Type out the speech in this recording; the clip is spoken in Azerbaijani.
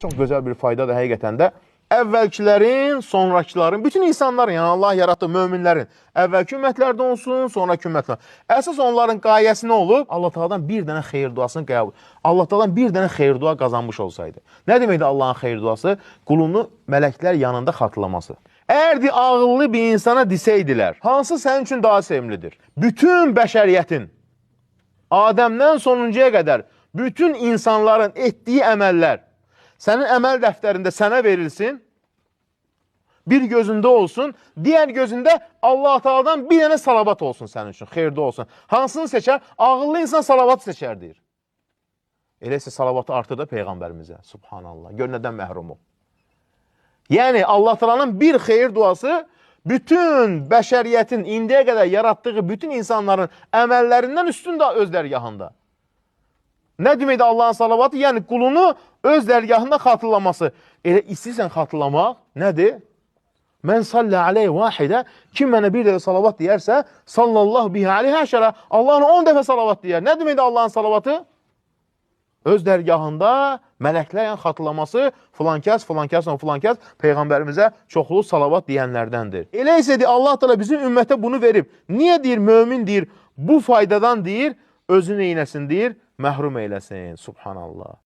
Çox gözəl bir faydadır həqiqətən də. Əvvəlkilərin, sonrakıların, bütün insanların, yəni Allah yaratdı möminlərin, əvvəlki ümmətlərdə olsun, sonraki ümmətlər. Əsas onların qayəsi nə olub? Allah Taala'dan bir dənə xeyir duasını qəbul. Allah Taala'dan bir dənə xeyir dua qazanmış olsaydı. Nə deməkdir Allahın xeyir duası? Qulunu mələklər yanında xatırlaması. Əgər di ağıllı bir insana desəydilər, hansı sənin üçün daha sevimlidir? Bütün bəşəriyyətin Adəmdən sonuncuya qədər bütün insanların etdiyi əməllər sənin əməl dəftərində sənə verilsin. Bir gözündə olsun, digər gözündə Allah Taala'dan bir dənə salavat olsun sənin üçün, xeyirdə olsun. Hansını seçər? Ağıllı insan salavat seçər deyir. Elə isə salavatı artır da peyğəmbərimizə. Subhanallah. Gör nədən məhrum ol. Yəni Allah Taala'nın bir xeyir duası bütün bəşəriyyətin indiyə qədər yaratdığı bütün insanların əməllərindən üstün də öz dərgahında. Nə deməkdir Allahın salavatı? Yəni qulunu öz dərgahında xatırlaması. Elə istəyirsən xatırlamaq nədir? Mən salli aleyhi vahidə kim mənə bir dəfə salavat deyərsə, sallallahu bihi aleyhi əşərə Allahın 10 dəfə salavat deyər. Nə deməkdir Allahın salavatı? Öz dərgahında mələklərin xatırlaması filan kəs, filan kəs, filan kəs peyğəmbərimizə çoxlu salavat deyənlərdəndir. Elə isə deyir, Allah Teala bizim ümmətə bunu verib. Niyə deyir mömin deyir, bu faydadan deyir, özünü eyləsin deyir, məhrum eyləsin. Subhanallah.